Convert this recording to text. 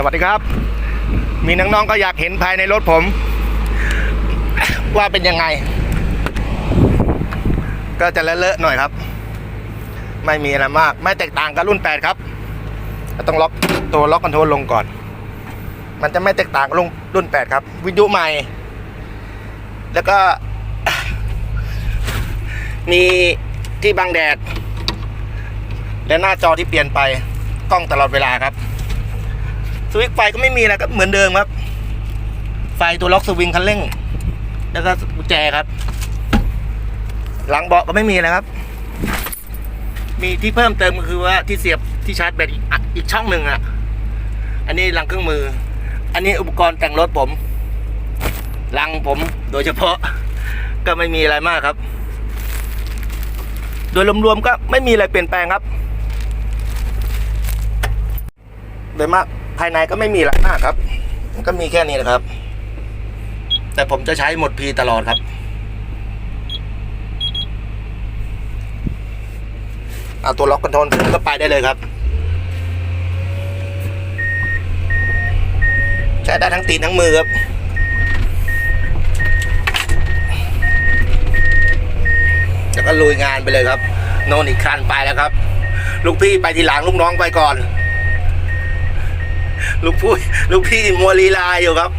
สวัสดีครับ มีน้องๆก็อยากเห็นภายในรถผม ว่าเป็นยังไง ก็จะเลอะๆหน่อยครับ ไม่มีอะไรมาก ไม่แตกต่างกับรุ่น 8 ครับต้องล็อกตัวล็อกคอนโทรลลงก่อน มันจะไม่แตกต่างกับรุ่นรุ่น8ครับ วิทยุใหม่ แล้วก็ มีที่บังแดด และหน้าจอที่เปลี่ยนไปกล้องตลอดเวลาครับ สวิตไฟก็ไม่มีนะครับเหมือนเดิมครับ ไฟตัวล็อกสวิงคันเร่ง แล้วก็กุญแจครับ หลังเบาะก็ไม่มีนะครับ มีที่เพิ่มเติมก็คือว่าที่เสียบที่ชาร์จแบตอีกอะอีกช่องหนึ่งอะ อันนี้หลังเครื่องมือ อันนี้อุปกรณ์แต่งรถผมหลังผมโดยเฉพาะก็ไม่มีอะไรมากครับ โดยรวมๆก็ไม่มีอะไรเปลี่ยนแปลงครับโดยมาก ภายในก็ไม่มีอะไรมากครับ ก็มีแค่นี้แหละครับ แต่ผมจะใช้หมดพีตลอดครับ เอาตัวล็อกคอนโทรลขึ้นก็ไปได้เลยครับ ใช้ได้ทั้งตีนทั้งมือครับแล้วก็ลุยงานไปเลยครับ โน่นอีกคันไปแล้วครับ ลูกพี่ไปทีหลังลูกน้องไปก่อน ลูกพูดลูกพี่มัวลีลาอยู่ครับ